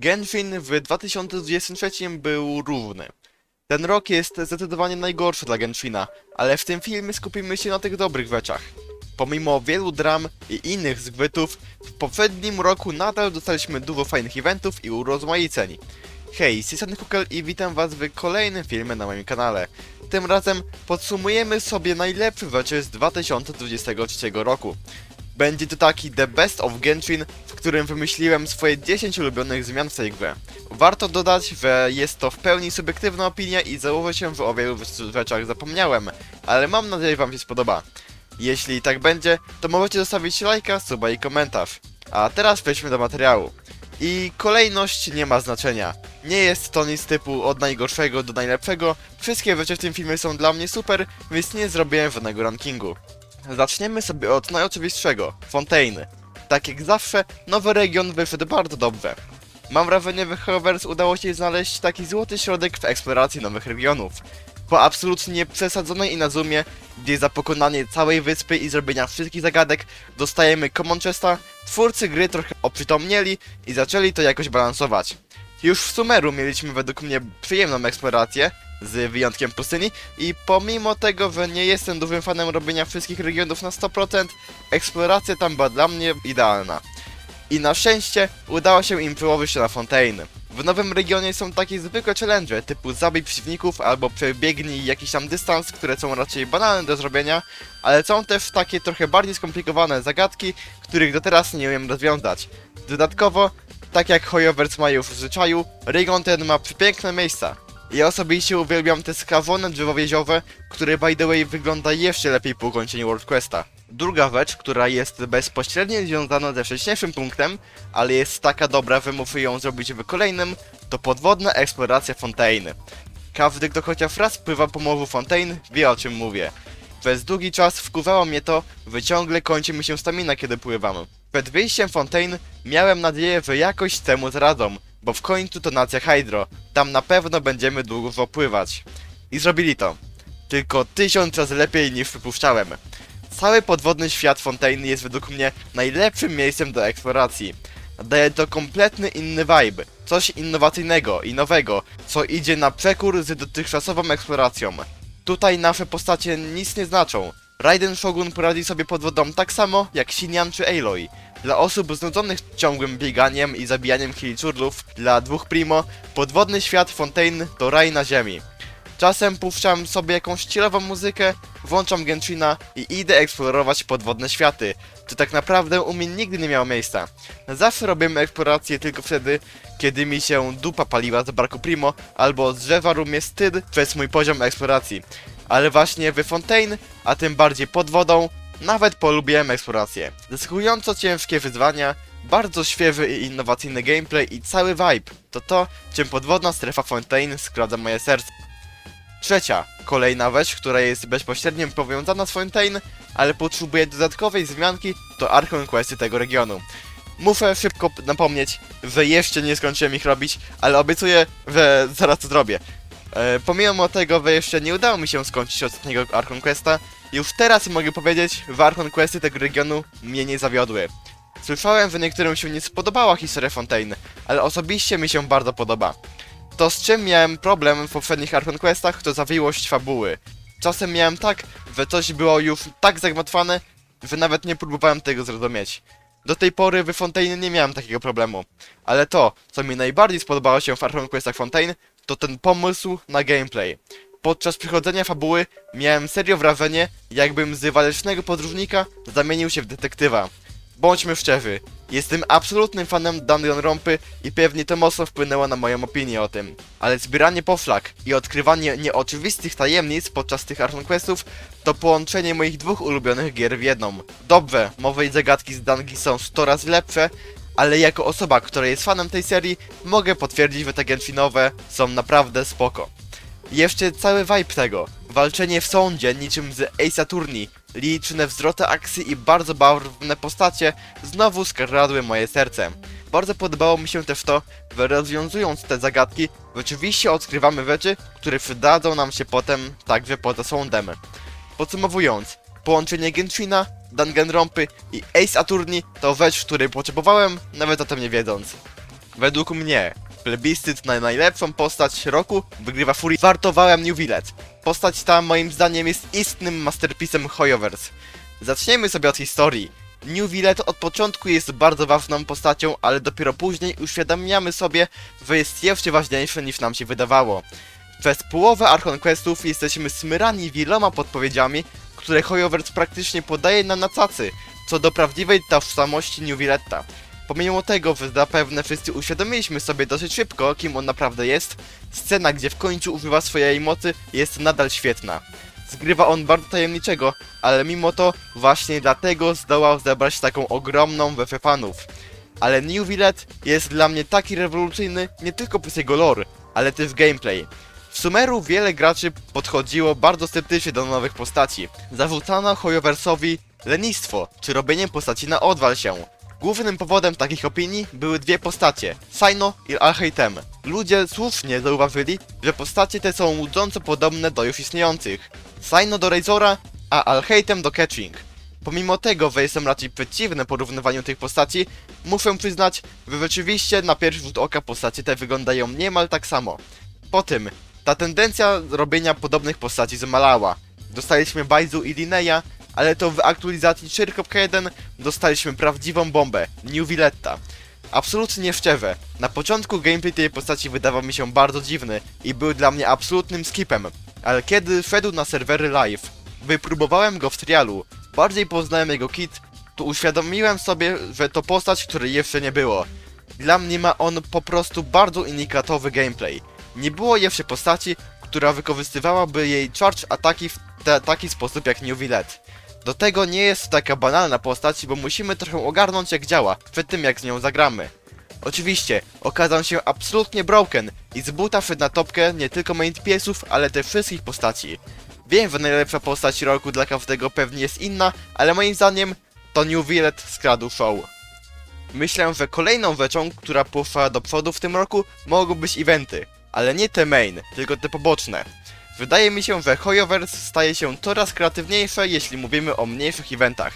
Genshin w 2023 był równy. Ten rok jest zdecydowanie najgorszy dla Genshina, ale w tym filmie skupimy się na tych dobrych rzeczach. Pomimo wielu dram i innych zbytów, w poprzednim roku nadal dostaliśmy dużo fajnych eventów i urozmaiceń. Hej, strony Kukel i witam was w kolejnym filmie na moim kanale. Tym razem podsumujemy sobie najlepsze rzeczy z 2023 roku. Będzie to taki The Best of Genshin, w którym wymyśliłem swoje 10 ulubionych zmian w tej grze. Warto dodać, że jest to w pełni subiektywna opinia i założę się, że o wielu rzeczach zapomniałem, ale mam nadzieję, że wam się spodoba. Jeśli tak będzie, to możecie zostawić lajka, suba i komentarz. A teraz przejdźmy do materiału. I kolejność nie ma znaczenia. Nie jest to nic typu od najgorszego do najlepszego. Wszystkie rzeczy w tym filmie są dla mnie super, więc nie zrobiłem żadnego rankingu. Zaczniemy sobie od najoczywistszego, Fontaine. Tak jak zawsze, nowy region wyszedł bardzo dobrze. Mam wrażenie, że Hovers udało się znaleźć taki złoty środek w eksploracji nowych regionów. Po absolutnie przesadzonej Inazumie, gdzie za pokonanie całej wyspy i zrobienia wszystkich zagadek dostajemy Common Chesta, twórcy gry trochę oprzytomnieli i zaczęli to jakoś balansować. Już w Sumeru mieliśmy według mnie przyjemną eksplorację, z wyjątkiem pustyni i pomimo tego, że nie jestem dużym fanem robienia wszystkich regionów na 100%, eksploracja tam była dla mnie idealna. I na szczęście udało się im wyłowić się na Fontaine. W nowym regionie są takie zwykłe challenge typu zabij przeciwników albo przebiegnij jakiś tam dystans, które są raczej banalne do zrobienia, ale są też takie trochę bardziej skomplikowane zagadki, których do teraz nie umiem rozwiązać. Dodatkowo, tak jak Hoyovers mają w zwyczaju, region ten ma przepiękne miejsca. Ja osobiście uwielbiam te skawone drzewo wieziowe, które by the way wygląda jeszcze lepiej po ukończeniu World Questa. Druga rzecz, która jest bezpośrednio związana ze wcześniejszym punktem, ale jest taka dobra, że ją zrobić w kolejnym, to podwodna eksploracja Fontaine. Każdy, kto chociaż raz pływa po morzu Fontaine, wie o czym mówię. Przez długi czas wkuwało mnie to, że ciągle kończy mi się stamina, kiedy pływam. Przed wyjściem Fontaine miałem nadzieję, że jakoś temu zradzą, bo w końcu to nacja Hydro. Tam na pewno będziemy długo pływać. I zrobili to. Tylko tysiąc razy lepiej niż przypuszczałem. Cały podwodny świat Fontaine jest według mnie najlepszym miejscem do eksploracji. Daje to kompletny inny vibe, coś innowacyjnego i nowego, co idzie na przekór z dotychczasową eksploracją. Tutaj nasze postacie nic nie znaczą. Raiden Shogun poradzi sobie pod wodą tak samo jak Shinyan czy Aloy. Dla osób znudzonych ciągłym bieganiem i zabijaniem chiliczurlów, dla dwóch primo, podwodny świat Fontaine to raj na ziemi. Czasem puszczam sobie jakąś chillową muzykę, włączam Genshina i idę eksplorować podwodne światy. To tak naprawdę u mnie nigdy nie miało miejsca. Zawsze robimy eksplorację tylko wtedy, kiedy mi się dupa paliła z barku Primo, albo zrzewa mnie wstyd przez mój poziom eksploracji. Ale właśnie w Fontaine, a tym bardziej pod wodą, nawet polubiłem eksplorację. Zaskakująco ciężkie wyzwania, bardzo świeży i innowacyjny gameplay i cały vibe. To to, czym podwodna strefa Fontaine skradza moje serce. Trzecia, kolejna rzecz, która jest bezpośrednio powiązana z Fontaine, ale potrzebuje dodatkowej wzmianki, to Archon Questy tego regionu. Muszę szybko napomnieć, że jeszcze nie skończyłem ich robić, ale obiecuję, że zaraz to zrobię. E, pomimo tego, że jeszcze nie udało mi się skończyć ostatniego Archon Questa, już teraz mogę powiedzieć, że Archon Questy tego regionu mnie nie zawiodły. Słyszałem, że niektórym się nie spodobała historia Fontaine, ale osobiście mi się bardzo podoba. To z czym miałem problem w poprzednich Archon Questach to zawiłość fabuły. Czasem miałem tak, że coś było już tak zagmatwane, że nawet nie próbowałem tego zrozumieć. Do tej pory w Fontaine nie miałem takiego problemu. Ale to, co mi najbardziej spodobało się w Archon Questach Fontaine, to ten pomysł na gameplay. Podczas przechodzenia fabuły miałem serio wrażenie, jakbym z walecznego podróżnika zamienił się w detektywa. Bądźmy szczerzy, jestem absolutnym fanem Danganronpy i pewnie to mocno wpłynęło na moją opinię o tym. Ale zbieranie poflag i odkrywanie nieoczywistych tajemnic podczas tych Archon Questów to połączenie moich dwóch ulubionych gier w jedną. Dobrze, mowy i zagadki z Dangi są 100 razy lepsze, ale jako osoba, która jest fanem tej serii, mogę potwierdzić, że te Genshinowe są naprawdę spoko. Jeszcze cały vibe tego. Walczenie w sądzie niczym z Ace Attorney, liczne wzroty akcji i bardzo barwne postacie znowu skradły moje serce. Bardzo podobało mi się też to, że rozwiązując te zagadki, rzeczywiście odkrywamy rzeczy, które przydadzą nam się potem także poza sądem. Podsumowując, połączenie Genshina, Danganronpy i Ace Attorney to rzecz, której potrzebowałem, nawet o tym nie wiedząc. Według mnie, plebiscyt na najlepszą postać roku wygrywa Fury. Wartowałem New Villet. Postać ta moim zdaniem jest istnym masterpisem Hoyoverse. Zaczniemy sobie od historii. New Villet od początku jest bardzo ważną postacią, ale dopiero później uświadamiamy sobie, że jest jeszcze ważniejszy niż nam się wydawało. Przez połowę Archon Questów jesteśmy smyrani wieloma podpowiedziami, które Hoyoverse praktycznie podaje nam na cacy, co do prawdziwej tożsamości New Villetta. Pomimo tego, zapewne wszyscy uświadomiliśmy sobie dosyć szybko, kim on naprawdę jest, scena, gdzie w końcu używa swojej mocy jest nadal świetna. Zgrywa on bardzo tajemniczego, ale mimo to właśnie dlatego zdołał zebrać taką ogromną wefę fanów. Ale New Villet jest dla mnie taki rewolucyjny nie tylko przez jego lore, ale też gameplay. W Sumeru wiele graczy podchodziło bardzo sceptycznie do nowych postaci. Zarzucano Hoyoversowi lenistwo, czy robienie postaci na odwal się. Głównym powodem takich opinii były dwie postacie, Saino i Alheitem. Ludzie słusznie zauważyli, że postacie te są łudząco podobne do już istniejących. Saino do Razora, a Alheitem do Catching. Pomimo tego, że jestem raczej przeciwny porównywaniu tych postaci, muszę przyznać, że rzeczywiście na pierwszy rzut oka postacie te wyglądają niemal tak samo. Po tym, ta tendencja robienia podobnych postaci zamalała. Dostaliśmy Baizu i Lineya, ale to w aktualizacji 4.1 dostaliśmy prawdziwą bombę, New Villetta. Absolutnie szczerze, na początku gameplay tej postaci wydawał mi się bardzo dziwny i był dla mnie absolutnym skipem, ale kiedy wszedł na serwery live, wypróbowałem go w trialu, bardziej poznałem jego kit, to uświadomiłem sobie, że to postać, której jeszcze nie było. Dla mnie ma on po prostu bardzo unikatowy gameplay. Nie było jeszcze postaci, która wykorzystywałaby jej charge ataki w taki sposób jak New Villet. Do tego nie jest taka banalna postać, bo musimy trochę ogarnąć jak działa, przed tym jak z nią zagramy. Oczywiście, okazał się absolutnie broken i z buta na topkę nie tylko main piesów, ale też wszystkich postaci. Wiem, że najlepsza postać roku dla każdego pewnie jest inna, ale moim zdaniem to New Villet skradł show. Myślę, że kolejną rzeczą, która poszła do przodu w tym roku, mogą być eventy. Ale nie te main, tylko te poboczne. Wydaje mi się, że Hoyoverse staje się coraz kreatywniejsze, jeśli mówimy o mniejszych eventach.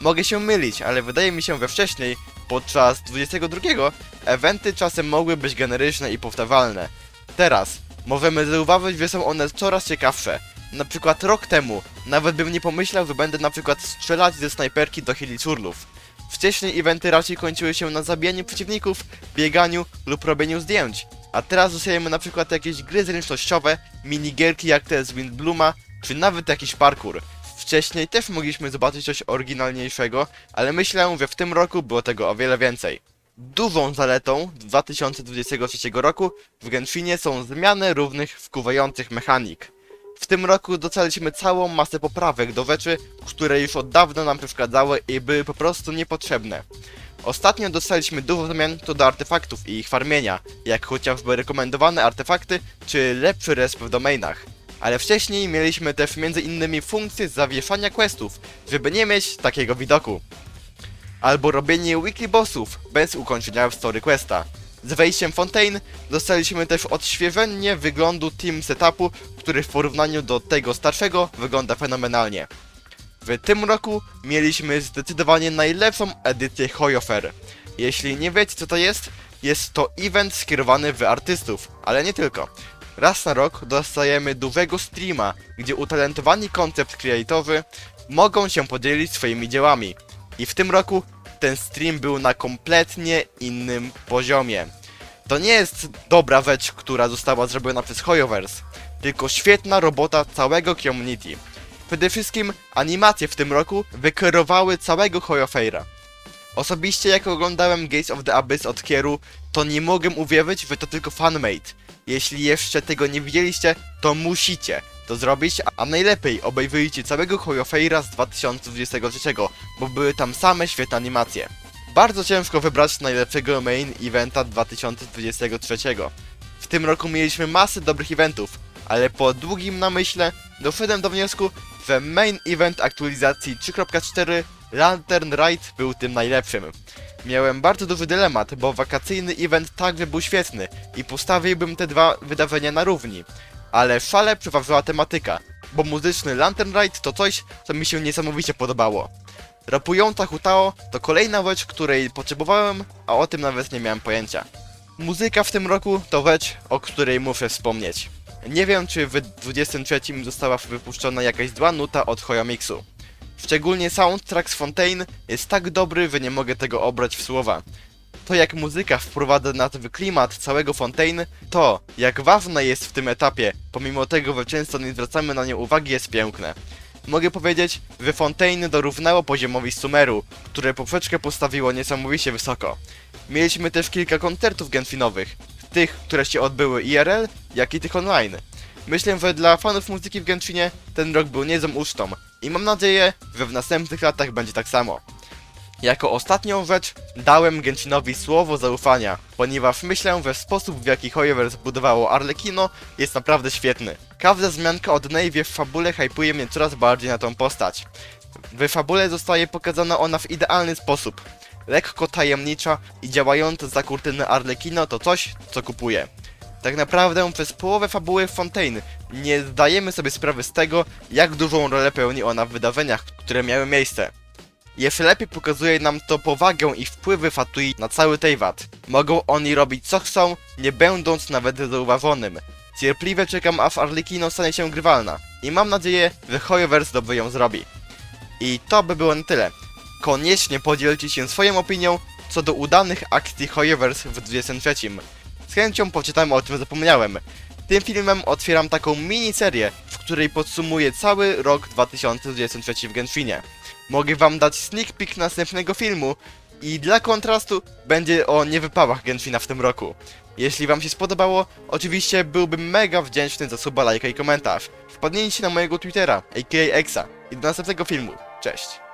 Mogę się mylić, ale wydaje mi się, że wcześniej, podczas 22, eventy czasem mogły być generyczne i powtarzalne. Teraz możemy zauważyć, że są one coraz ciekawsze. Na przykład rok temu, nawet bym nie pomyślał, że będę na przykład strzelać ze snajperki do Hilicurlów. Wcześniej eventy raczej kończyły się na zabijaniu przeciwników, bieganiu lub robieniu zdjęć. A teraz dostajemy na przykład jakieś gry zręcznościowe, minigierki jak te z Windbluma, czy nawet jakiś parkour. Wcześniej też mogliśmy zobaczyć coś oryginalniejszego, ale myślę, że w tym roku było tego o wiele więcej. Dużą zaletą 2023 roku w Genshinie są zmiany równych wkuwających mechanik. W tym roku docaliśmy całą masę poprawek do rzeczy, które już od dawna nam przeszkadzały i były po prostu niepotrzebne. Ostatnio dostaliśmy dużo zmian co do artefaktów i ich farmienia, jak chociażby rekomendowane artefakty czy lepszy resp w domainach. Ale wcześniej mieliśmy też innymi funkcję zawieszania questów, żeby nie mieć takiego widoku. Albo robienie weekly bossów bez ukończenia story questa. Z wejściem Fontaine dostaliśmy też odświeżenie wyglądu team setupu, który w porównaniu do tego starszego wygląda fenomenalnie. W tym roku mieliśmy zdecydowanie najlepszą edycję Hoyofer. Jeśli nie wiecie co to jest, jest to event skierowany w artystów, ale nie tylko. Raz na rok dostajemy dużego streama, gdzie utalentowani koncept creatorzy mogą się podzielić swoimi dziełami. I w tym roku ten stream był na kompletnie innym poziomie. To nie jest dobra rzecz, która została zrobiona przez Hoyoverse, tylko świetna robota całego community. Przede wszystkim animacje w tym roku wykierowały całego Hoyofeira. Osobiście jak oglądałem Gates of the Abyss od Kieru, to nie mogę uwierzyć, że to tylko fanmade. Jeśli jeszcze tego nie widzieliście, to musicie to zrobić, a najlepiej obejrzyjcie całego Hoyofeira z 2023, bo były tam same świetne animacje. Bardzo ciężko wybrać najlepszego main eventa 2023. W tym roku mieliśmy masę dobrych eventów, ale po długim namyśle doszedłem do wniosku, że main event aktualizacji 3.4 Lantern Ride był tym najlepszym. Miałem bardzo duży dylemat, bo wakacyjny event także był świetny i postawiłbym te dwa wydarzenia na równi. Ale szale przeważyła tematyka, bo muzyczny Lantern Ride to coś, co mi się niesamowicie podobało. Rapująca Hutao to kolejna rzecz, której potrzebowałem, a o tym nawet nie miałem pojęcia. Muzyka w tym roku to rzecz, o której muszę wspomnieć. Nie wiem, czy w 23 została wypuszczona jakaś zła nuta od Hoyomixu. Szczególnie soundtrack z Fontaine jest tak dobry, że nie mogę tego obrać w słowa. To jak muzyka wprowadza na w klimat całego Fontaine, to jak ważna jest w tym etapie, pomimo tego, że często nie zwracamy na nią uwagi, jest piękne. Mogę powiedzieć, że Fontaine dorównało poziomowi Sumeru, które poprzeczkę postawiło niesamowicie wysoko. Mieliśmy też kilka koncertów genfinowych, tych, które się odbyły IRL, jak i tych online. Myślę, że dla fanów muzyki w Genshinie ten rok był niezłą ucztą i mam nadzieję, że w następnych latach będzie tak samo. Jako ostatnią rzecz dałem Genshinowi słowo zaufania, ponieważ myślę, że sposób w jaki Hoyoverse zbudowało Arlecchino jest naprawdę świetny. Każda zmianka od Navy w fabule hypuje mnie coraz bardziej na tą postać. W fabule zostaje pokazana ona w idealny sposób. Lekko tajemnicza i działająca za kurtyny Arlecchino to coś, co kupuję. Tak naprawdę przez połowę fabuły Fontaine nie zdajemy sobie sprawy z tego, jak dużą rolę pełni ona w wydarzeniach, które miały miejsce. Jeszcze lepiej pokazuje nam to powagę i wpływy Fatui na cały Teyvat. Mogą oni robić co chcą, nie będąc nawet zauważonym. Cierpliwie czekam aż Arlecchino stanie się grywalna i mam nadzieję, że Hoyoverse dobrze ją zrobi. I to by było na tyle. Koniecznie podzielcie się swoją opinią co do udanych akcji Hoyoverse w 23. Z chęcią poczytam o czym zapomniałem. Tym filmem otwieram taką miniserię, w której podsumuję cały rok 2023 w Genshinie. Mogę wam dać sneak peek następnego filmu i dla kontrastu będzie o niewypałach Genshina w tym roku. Jeśli wam się spodobało, oczywiście byłbym mega wdzięczny za suba, lajka i komentarz. Wpadnijcie na mojego Twittera, aka Exa i do następnego filmu. Cześć!